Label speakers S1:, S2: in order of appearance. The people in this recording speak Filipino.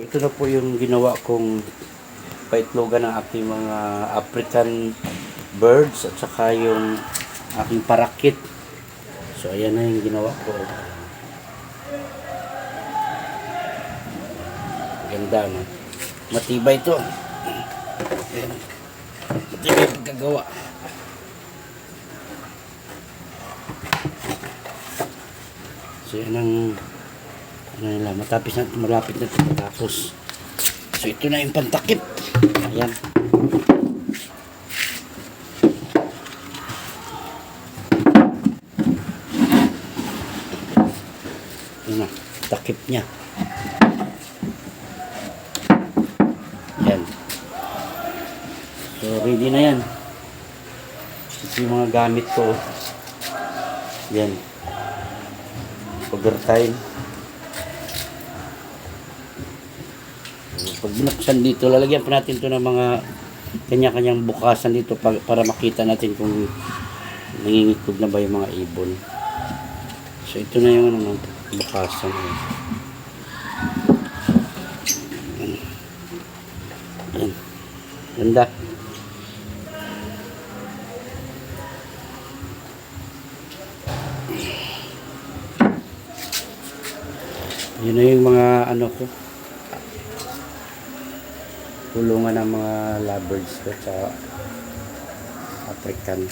S1: Ito na po yung ginawa kong paitlogan ng aking mga African birds at saka yung aking parakit. So ayan na yung ginawa ko. Ganda no. Matibay ito. Ayan. Matibay pagkagawa. So yan ang ano nila, matapis na, malapit na ito matapos. So ito na yung pantakip. Ayan. Yun na, takip niya. Yan. So ready na yan. Ito yung mga gamit ko. Yan. Overtime. Pag binuksan dito, lalagyan pa natin to ng mga kanya-kanyang bukasan dito pa- para makita natin kung nangingitlog na ba yung mga ibon. So ito na yung ano, bukasan. Ayan. Ganda. Yun na yung mga ano ko kulungan ng mga lovebirds sa African